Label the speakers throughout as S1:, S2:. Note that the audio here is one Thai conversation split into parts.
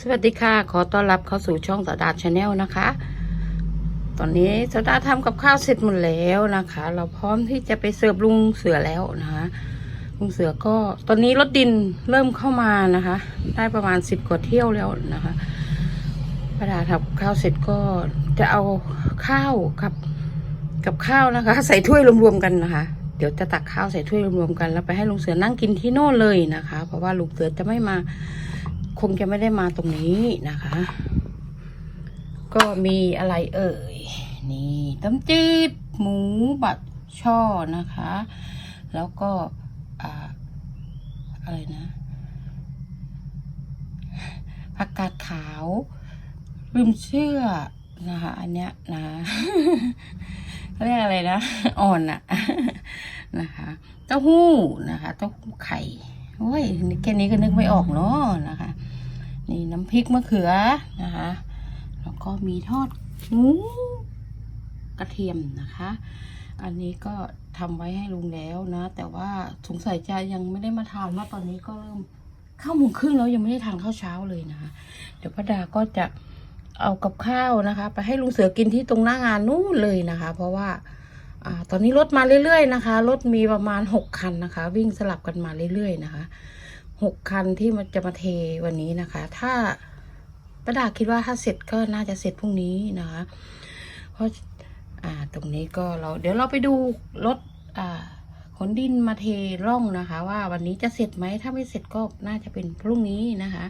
S1: สวัสดีค่ะ ขอต้อนรับเข้าสู่ช่องสดาชาแนลนะคะ ตอนนี้สดาทำกับข้าวเสร็จหมดแล้วนะคะ เราพร้อมที่จะไปเสิร์ฟลุงเสือแล้วนะคะลุงเสือก็ตอนนี้รถดินเริ่มเข้ามานะคะ ได้ประมาณสิบกว่าเที่ยวแล้วนะคะประดาทำกับข้าวเสร็จก็จะเอาข้าวกับกับข้าวนะคะ ใส่ถ้วยรวมๆกันนะคะ เดี๋ยวจะตักข้าวใส่ถ้วยรวมๆกัน แล้วไปให้ลุงเสือนั่งกินที่โน่นเลยนะคะ เพราะว่าลุงเสือจะไม่มา คงจะไม่ได้มาตรงนี้นะคะ ก็มีอะไรเอ่ย นี่ต้มจืด หมูบัดช่อนะคะ แล้วก็อ่าอะไรนะผักกาดขาวลืมเชื่อนะคะ อันเนี้ยนะเขาเรียกอะไรนะอ่อนอะนะคะเต้าหู้นะคะเต้าหู้ไข่โอ้ยแค่นี้ก็นึกไม่ออกเนาะนะคะ นี่น้ำพริกมะเขือนะคะ แล้วก็มีทอดหมูกระเทียมนะคะ อันนี้ก็ทำไว้ให้ลุงแล้วนะ แต่ว่าสงสัยจะยังไม่ได้มาทานว่าตอนนี้ก็เริ่มข้าวโมงครึ่งแล้วยังไม่ได้ทานข้าวเช้าเลยนะคะ เดี๋ยวป้าดาก็จะเอากับข้าวนะคะ ไปให้ลุงเสือกินที่ตรงหน้างานนู่นเลยนะคะ เพราะว่าอ่าตอนนี้รถมาเรื่อยๆนะคะ รถมีประมาณหกคันนะคะ วิ่งสลับกันมาเรื่อยๆนะคะ หกคันที่มันจะมาเทวันนี้นะคะ ถ้าประดาคิดว่าถ้าเสร็จก็น่าจะเสร็จพรุ่งนี้นะคะ เพราะอ่าตรงนี้ก็เราเดี๋ยวเราไปดูรถอ่าขนดินมาเทร่องนะคะ ว่าวันนี้จะเสร็จไหมถ้าไม่เสร็จก็น่าจะเป็นพรุ่งนี้นะคะ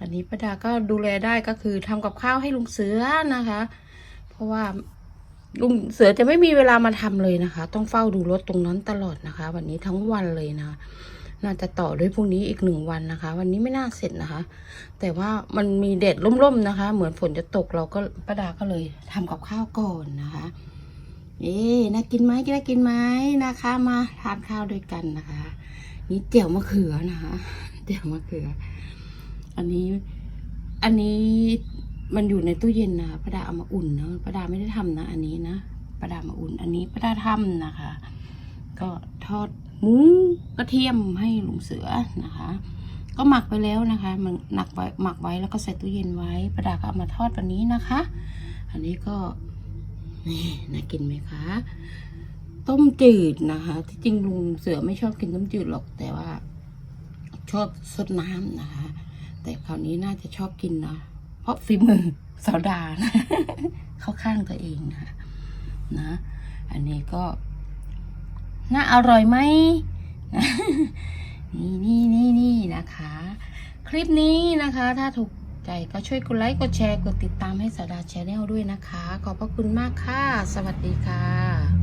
S1: อันนี้ประดาก็ดูแลได้ก็คือทำกับข้าวให้ลุงเสือนะคะ เพราะว่าลุงเสือจะไม่มีเวลามาทำเลยนะคะ ต้องเฝ้าดูรถตรงนั้นตลอดนะคะ วันนี้ทั้งวันเลยนะ น่าจะต่อด้วยพรุ่งนี้อีกหนึ่งวันนะคะ วันนี้ไม่น่าเสร็จนะคะ แต่ว่ามันมีแดดร่มๆนะคะ เหมือนฝนจะตกเราก็ป้าดาก็เลยทำกับข้าวก่อนนะคะเอ๊น่ากินไหมน่ากินไหมนะคะ มาทานข้าวด้วยกันนะคะ นี่เจียวมะเขือนะคะเจียวมะเขือ อันนี้ อันนี้มันอยู่ในตู้เย็นนะป้าดาเอามาอุ่นเนาะป้าดาไม่ได้ทำนะ อันนี้นะป้าดามาอุ่น อันนี้ป้าดาทำนะคะ ก็ทอด หมูกระเทียมให้ลุงเสือนะคะ ก็หมักไปแล้วนะคะมันหนักไว้หมักไว้แล้วก็ใส่ตู้เย็นไว้ ประดาก็เอามาทอดวันนี้นะคะ อันนี้ก็นี่น่ากินไหมคะต้มจืดนะคะ ที่จริงลุงเสือไม่ชอบกินต้มจืดหรอกแต่ว่า ชอบซดน้ำนะคะ แต่คราวนี้น่าจะชอบกินนะเพราะฝีมือสาวดานะเข้าข้างตัวเองนะคะนะ อันนี้ก็ น่าอร่อยไหมนี่นี่นี่นี่นะคะ คลิปนี้นะคะ ถ้าถูกใจก็ช่วยกดไลค์กดแชร์กดติดตามให้สาดาแชนแนลด้วยนะคะ ขอบพระคุณมากค่ะ สวัสดีค่ะ